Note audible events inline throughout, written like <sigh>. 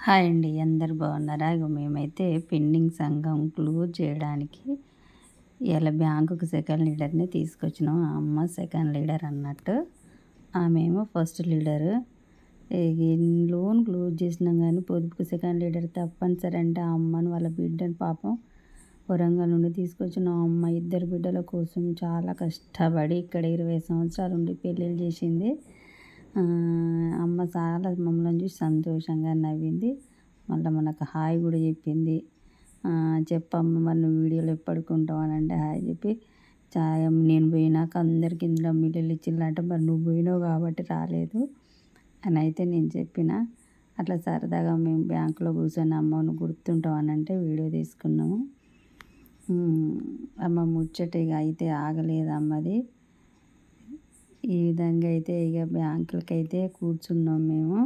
Hi అండి అందరు బాగున్నారా? ఇగో మేమైతే పెండింగ్ సంఘం క్లోజ్ చేయడానికి ఇలా బ్యాంకుకు సెకండ్ లీడర్ని తీసుకొచ్చినాం. ఆ అమ్మ సెకండ్ లీడర్ అన్నట్టు. ఆమెమో ఫస్ట్ లీడరు. లోన్ క్లోజ్ చేసినాం కానీ పొదుపుకు సెకండ్ లీడర్ తప్పనిసరి అంటే ఆ అమ్మని వాళ్ళ బిడ్డని పాపం వరంగల్ నుండి తీసుకొచ్చిన అమ్మ ఇద్దరు బిడ్డల కోసం చాలా కష్టపడి ఇక్కడ ఇరవై సంవత్సరాలు ఉండి పెళ్ళిళ్ళు చేసింది. అమ్మ చాలా మమ్మల్ని చూసి సంతోషంగా నవ్వింది. మళ్ళీ మనకు హాయ్ కూడా చెప్పింది. చెప్పమ్మ మరి నువ్వు వీడియోలు ఎప్పటికుంటావు అని అంటే హాయ్ చెప్పి చాయ్ నేను పోయినాక అందరికి ఇందులో మిల్లులు ఇచ్చిందంటే మరి నువ్వు పోయినావు కాబట్టి రాలేదు అని అయితే నేను చెప్పిన. అట్లా సరదాగా మేము బ్యాంకులో కూర్చొని అమ్మను గుర్తుంటాం అని అంటే వీడియో తీసుకున్నాము. అమ్మ ముచ్చటగా అయితే ఆగలేదు అమ్మది. ఈ విధంగా అయితే ఇక బ్యాంకులకి అయితే కూర్చున్నాం మేము.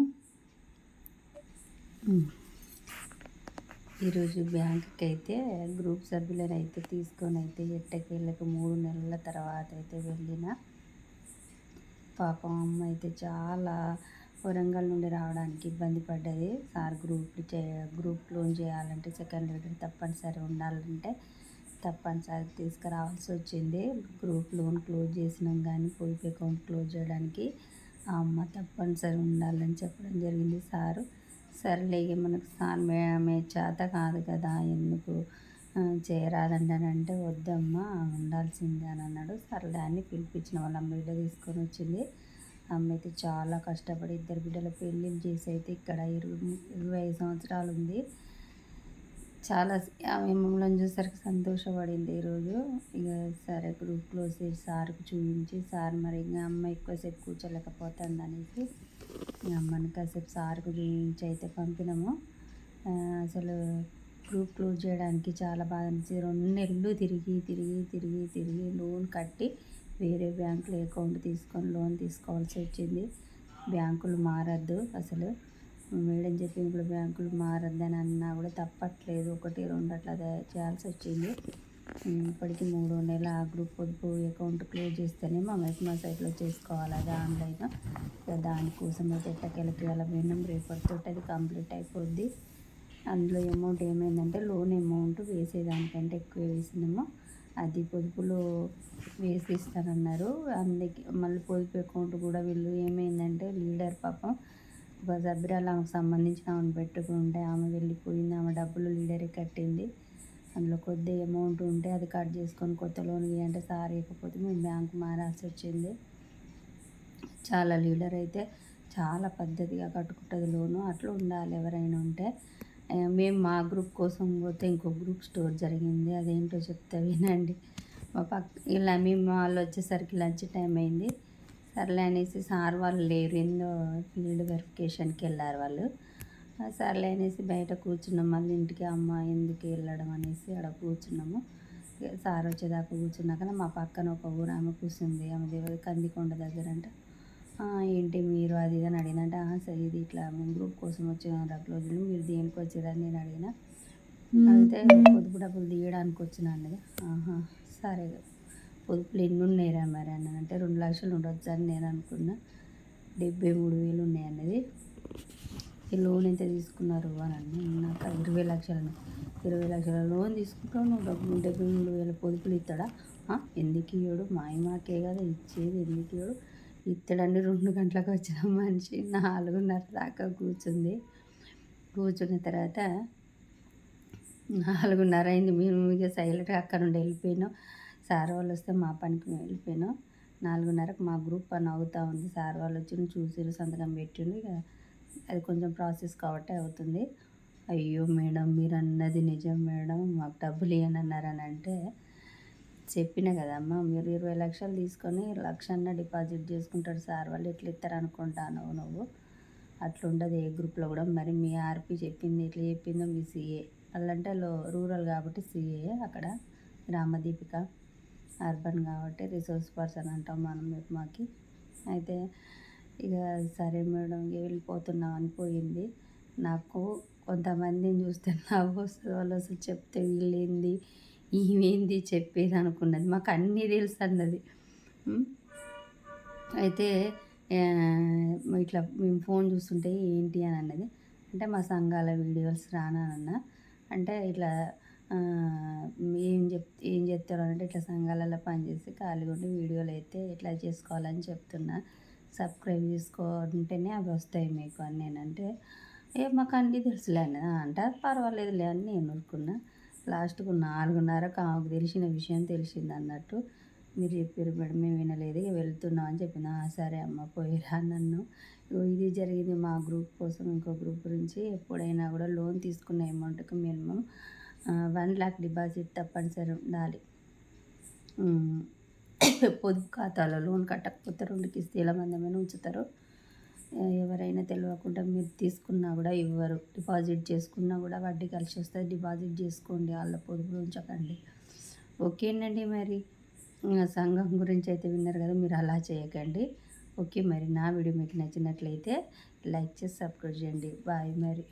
ఈరోజు బ్యాంకుకి అయితే గ్రూప్ సభ్యులను అయితే తీసుకొని అయితే ఎట్టకేళ్ళకి మూడు నెలల తర్వాత అయితే వెళ్ళిన. పాపం అమ్మ అయితే చాలా వరంగల్ నుండి రావడానికి ఇబ్బంది పడ్డది. సార్ గ్రూప్ చే గ్రూప్ లోన్ చేయాలంటే సెకండ్ లీడర్ తప్పనిసరి ఉండాలంటే తప్పనిసరి తీసుకురావాల్సి వచ్చింది. గ్రూప్ లోన్ క్లోజ్ చేసినాం కానీ పొదుపు అకౌంట్ క్లోజ్ చేయడానికి ఆ అమ్మ తప్పనిసరి ఉండాలని చెప్పడం జరిగింది సారు. సరేలే మనకు సార్ మే చేత కాదు కదా ఎందుకు చేయరాదండి అని అంటే వద్దమ్మా ఉండాల్సిందే అని అన్నాడు. సర్లే అని పిలిపించిన వాళ్ళ అమ్మ బిడ్డ తీసుకొని వచ్చింది. అమ్మ అయితే చాలా కష్టపడి ఇద్దరు బిడ్డల పెళ్ళిళ్ళు చేసి అయితే ఇక్కడ ఇరవై ఇరవై ఐదు సంవత్సరాలు ఉంది. చాలా ఆమె మమ్మల్ని చూసరికి సంతోషపడింది ఈరోజు. ఇక సరే గ్రూప్ క్లోజ్ చేసి సార్కి చూపించి సార్ మరి ఇంకా అమ్మ ఎక్కువసేపు కూర్చోలేకపోతుంది అనేసి అమ్మని కాసేపు సార్కు చూపించి అయితే పంపినాము. అసలు గ్రూప్ క్లోజ్ చేయడానికి చాలా బాధ అనిపించింది రెండు నెలలు తిరిగి తిరిగి తిరిగి తిరిగి లోన్ కట్టి వేరే బ్యాంకులో అకౌంట్ తీసుకొని లోన్ తీసుకోవాల్సి వచ్చింది. బ్యాంకులు మారద్దు అసలు. మేడం చెప్పింది ఇప్పుడు బ్యాంకులు మారద్దని అన్నా కూడా తప్పట్లేదు. ఒకటి రెండు అట్లా చేయాల్సి వచ్చింది. ఇప్పటికి మూడు నెలల ఆ గ్రూప్ పొదుపు అకౌంట్ క్లోజ్ చేస్తేనే మా మెస్మా సైట్లో చేసుకోవాలి. అది ఆన్లైన్. దానికోసం అయితే ఎట్టకెళ్ళకి అలా పోయినాం రేపటితో అది కంప్లీట్ అయిపోద్ది. అందులో అమౌంట్ ఏమైందంటే లోన్ అమౌంట్ వేసేదానికంటే ఎక్కువ వేసినాము అది పొదుపులో వేసి ఇస్తానన్నారు అందుకే మళ్ళీ పొదుపు అకౌంట్ కూడా వీళ్ళు ఏమైందంటే లీడర్ పాపం సభ్యురాలు ఆమెకు సంబంధించిన ఆమెను పెట్టుకుంటే ఆమె వెళ్ళిపోయింది. ఆమె డబ్బులు లీడరే కట్టింది. అందులో కొద్ది అమౌంట్ ఉంటే అది కట్ చేసుకొని కొత్త లోన్ ఇవ్వంటే సార్ ఇవ్వకపోతే మేము బ్యాంకు మారాల్సి వచ్చింది. చాలా లీడర్ అయితే చాలా పద్ధతిగా కట్టుకుంటుంది లోను అట్లా ఉండాలి ఎవరైనా ఉంటే. మేము మా గ్రూప్ కోసం పోతే ఇంకో గ్రూప్ స్టోర్ జరిగింది. అదేంటో చెప్తే వినండి. మా పక్క ఇలా మేము వాళ్ళు వచ్చేసరికి లంచ్ టైం అయింది. సర్లే అనేసి సార్ వాళ్ళు లేరు. ఏందో ఫీల్డ్ వెరిఫికేషన్కి వెళ్ళారు వాళ్ళు. సర్లే అనేసి బయట కూర్చున్నాం. మళ్ళీ ఇంటికి అమ్మ ఎందుకు వెళ్ళడం అనేసి అక్కడ కూర్చున్నాము. సార్ వచ్చేదాకా కూర్చున్నాక మా పక్కన ఒక ఊరు ఆమె కూర్చుంది ఆమె దేవది కందికొండ దగ్గర అంట. ఏంటి మీరు అది ఇది అని అడిగినంటే సరే ఇది ఇట్లా మేము గ్రూప్ కోసం వచ్చిన రోజులు మీరు దేనికి వచ్చారని నేను అడిగిన. అయితే పొదుపు డబ్బులు తీయడానికి వచ్చిన అన్నది. ఆహా సరే. పొదుపులు ఎన్ని ఉన్నాయిరా మరి అని అంటే రెండు లక్షలు ఉండొచ్చు అని నేను అనుకున్నా. డెబ్బై మూడు వేలు ఉన్నాయి అన్నది. ఈ లోన్ ఎంత తీసుకున్నారు అని అన్న. నాకు ఇరవై లక్షలు ఇరవై లక్షల లోన్ తీసుకుంటావు నువ్వు. డబ్బులు డెబ్బై మూడు వేల పొదుపులు ఇస్తాడా ఎందుకు ఇవ్వడు మాకే కదా ఇచ్చేది. ఎందుకు ఇవ్వడు ఇత్తడండి రెండు గంటలకు వచ్చిన మనిషి. నాలుగున్నర దాకా కూర్చుంది. కూర్చున్న తర్వాత నాలుగున్నర అయింది. మేము ఇక సైలెంట్గా అక్కడ నుండి వెళ్ళిపోయినాం. సార్ వాళ్ళు వస్తే మా పనికి మేము నాలుగున్నరకు మా గ్రూప్ పని అవుతూ ఉంది సార్. వాళ్ళు వచ్చి చూసిరు సంతకం పెట్టిండు ఇక అది కొంచెం ప్రాసెస్ కాబట్టి అవుతుంది. అయ్యో మేడం మీరు అన్నది నిజం మేడం. మాకు డబ్బులు ఇవ్వని అన్నారని అంటే చెప్పిన కదమ్మా. మీరు ఇరవై లక్షలు తీసుకొని లక్షన్న డిపాజిట్ చేసుకుంటారు సార్. వాళ్ళు ఎట్లా ఇస్తారు అనుకుంటాను నువ్వు? అట్లుండదు ఏ గ్రూప్లో కూడా. మరి మీ ఆర్పి చెప్పింది ఎట్లా చెప్పిందో మీ సీఏ. వాళ్ళంటే లో రూరల్ కాబట్టి సీఏ అక్కడ రామదీపిక. అర్బన్ కాబట్టి రిసోర్స్ పర్సన్ అంటాం మనం మాకి. అయితే ఇక సరే మేడం వెళ్ళిపోతున్నాం అనిపోయింది నాకు కొంతమందిని చూస్తే <laughs> నవ్వు వస్తుంది. వాళ్ళు అసలు చెప్తే వీళ్ళేంది ఈమెంది చెప్పేది అనుకున్నది. మాకు అన్నీ తెలుసు అన్నది. అయితే ఇట్లా మేము ఫోన్ చూస్తుంటే ఏంటి అని అన్నది. అంటే మా సంఘాల వీడియోస్ రానన్న. అంటే ఇట్లా ఏం చెప్ చెప్తారు అంటే ఇట్లా సంఘాలలో పనిచేసి ఖాళీగా ఉండి వీడియోలు అయితే ఇట్లా చేసుకోవాలని చెప్తున్నా. సబ్స్క్రైబ్ చేసుకుంటేనే అవి వస్తాయి మీకు అని నేనంటే ఏ మాకు అన్నీ తెలుసులే అని అంటే పర్వాలేదులే అని నేను ఊరుకున్నా. లాస్ట్కు నాలుగున్నరకు ఆమెకు తెలిసిన విషయం తెలిసింది అన్నట్టు మీరు చెప్పారు మేడం మేము వినలేదు ఇక వెళ్తున్నాం అని చెప్పిన. "ఆ, సరే అమ్మ పోయిరా నన్ను. ఇది జరిగింది మా గ్రూప్ కోసం ఇంకో గ్రూప్ గురించి ఎప్పుడైనా కూడా లోన్ తీసుకున్న అమౌంట్కి మినిమం వన్ ల్యాక్ డిపాజిట్ తప్పనిసరి ఉండాలి. పొదుపు ఖాతాలో లోన్ కట్టకపోతే రెండు కిస్తీల మందమైన ఉంచుతారు. ఎవరైనా తెలియకుండా మీరు తీసుకున్నా కూడా ఇవ్వరు. డిపాజిట్ చేసుకున్నా కూడా వడ్డీ కలిసి వస్తుంది. డిపాజిట్ చేసుకోండి. వాళ్ళ పొదుపులు ఉంచకండి. ఓకేనండి మరి. సంఘం గురించి అయితే విన్నారు కదా మీరు అలా చేయకండి. ఓకే మరి నా వీడియో మీకు నచ్చినట్లయితే లైక్ చేసి సబ్స్క్రైబ్ చేయండి. బాయ్ మరి.